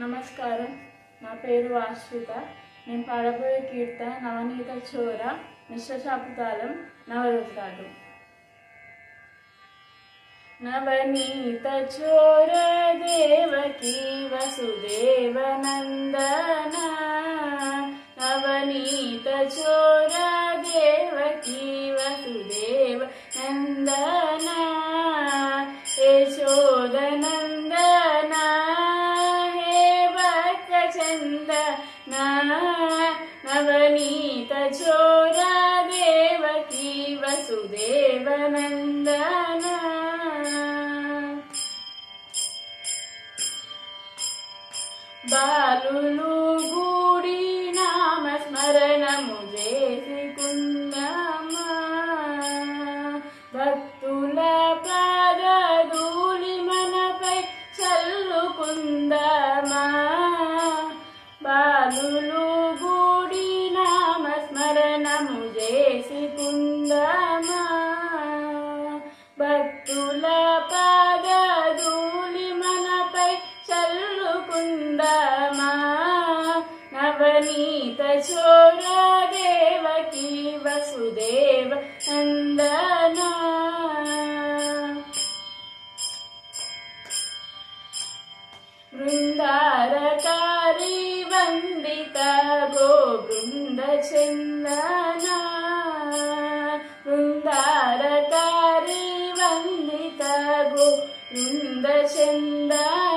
నమస్కారం. నా పేరు ఆశ్రిత. నేను పాడబోయే కీర్తన నవనీత చోర మిశ్రశాపుతాళం నవరసాలు. నవనీత చోర దేవకీ వసుదేవనందనా భక్తచందన నవనీత చోర దేవకీ వసుదేవ నందన. బాలులు గూడి నామ స్మరణము చేసి ప్రణీత చోర దేవకి వసుదేవ నందనా బృందారకారి వందిత గో బృంద చందనా బృందారకారి వందిత గో బృంద చందనా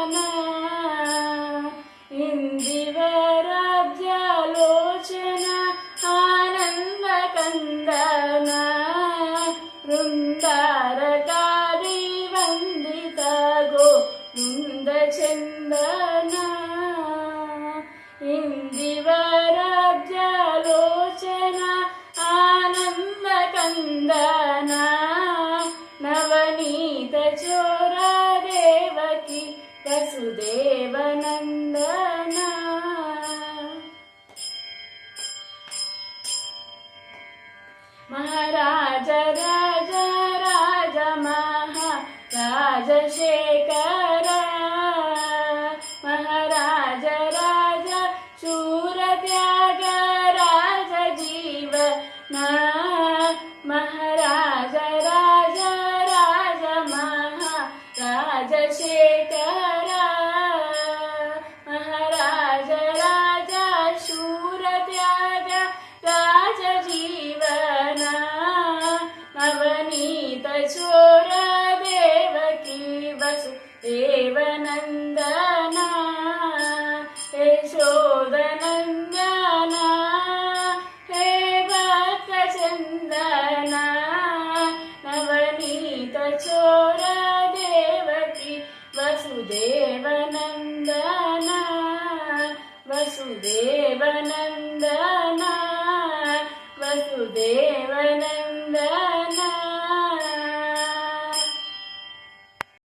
చందన ఇందివరాజ్యాలోచన ఆనంద కందన నవనీత చోర దేవకి వసుదేవ నందన शेतरा महाराज राजा शूरत्याजा राजीवना नवनीतचोरा देवकीव एव नन्दना हे चोदनन्दना हे वचन्दना नवनीत चोरा వసుదేవనందన వసుదేవనందన